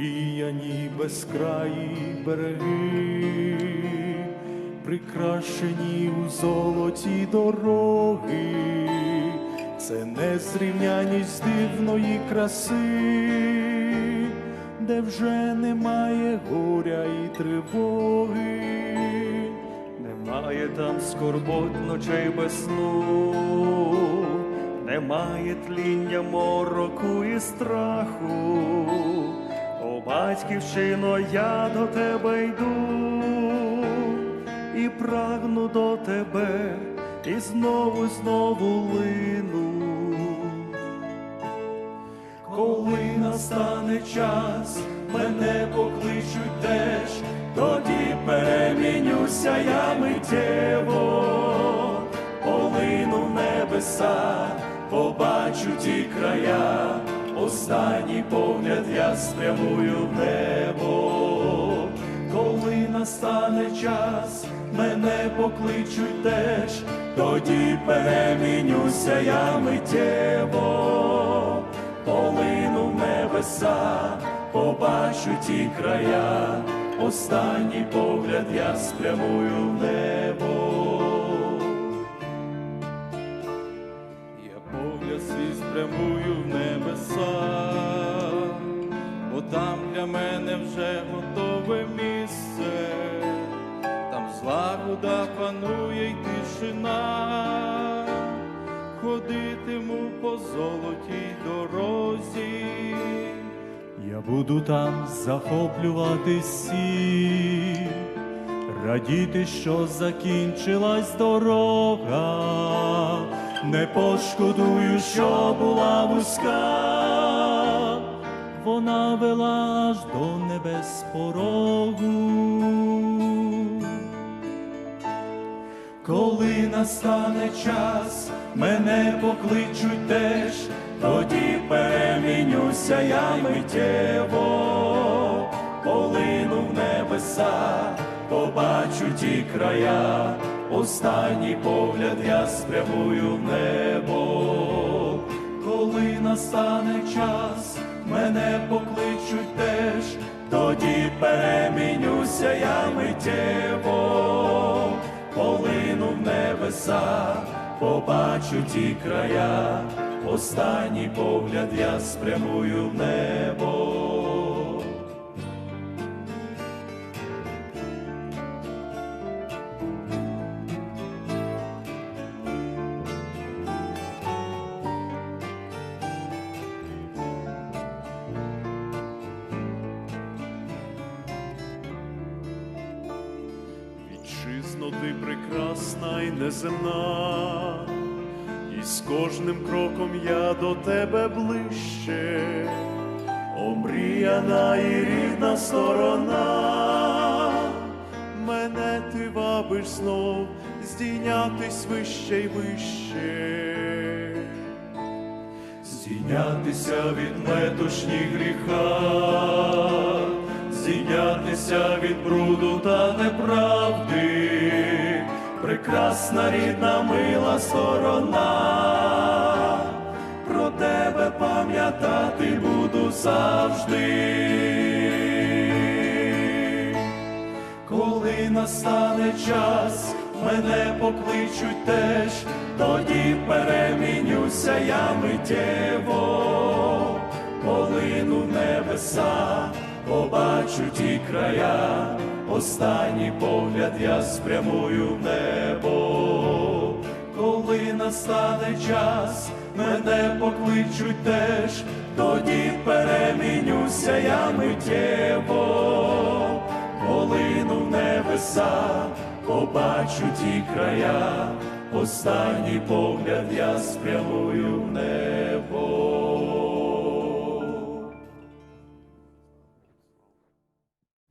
незрівняні безкраї береги, прикрашені у золоті дороги, це незрівняність дивної краси, де вже немає горя і тривоги. Немає там скорбот ночей без сну, немає тління мороку і страху. Батьківщино, я до тебе йду і прагну до тебе, і знову, знову лину. Коли настане час, мене покличуть теж, тоді перемінюся я миттєво, полину в небеса, побачу ті края, останній погляд я спрямую в небо. Коли настане час, мене покличуть теж, тоді перемінюся я миттєво полину в небеса, побачу ті края, останній погляд я спрямую в небо. Я погляд свій спрямую вже готове місце, там злагода панує й тишина. Ходитиму по золотій дорозі. Я буду там захоплювати всі, радіти, що закінчилась дорога, не пошкодую, що була вузька, вона вела аж до небес порогу. Коли настане час, мене покличуть теж, тоді перемінюся я миттєво, полину в небеса, побачу ті края, останній погляд я спрямую в небо. Коли настане час, мене покличуть теж, тоді перемінюся я миттєво полину в небеса, побачу ті края, останній погляд я спрямую в небо. Вітчизно ти прекрасна і неземна, і з кожним кроком я до тебе ближче, омріяна і рідна сторона, мене ти вабиш знов здійнятись вище й вище. Здійнятися від метушні гріха, здійнятися від бруду та неправди, прекрасна рідна мила сторона, про тебе пам'ятати буду завжди. Коли настане час, мене покличуть теж, тоді перемінюся я миттєво, полину небеса, побачу ті края, останній погляд я спрямую в небо. Коли настане час, мене покличуть теж, тоді перемінюся я миттєво полину в небеса, побачу ті края, останній погляд я спрямую в небо.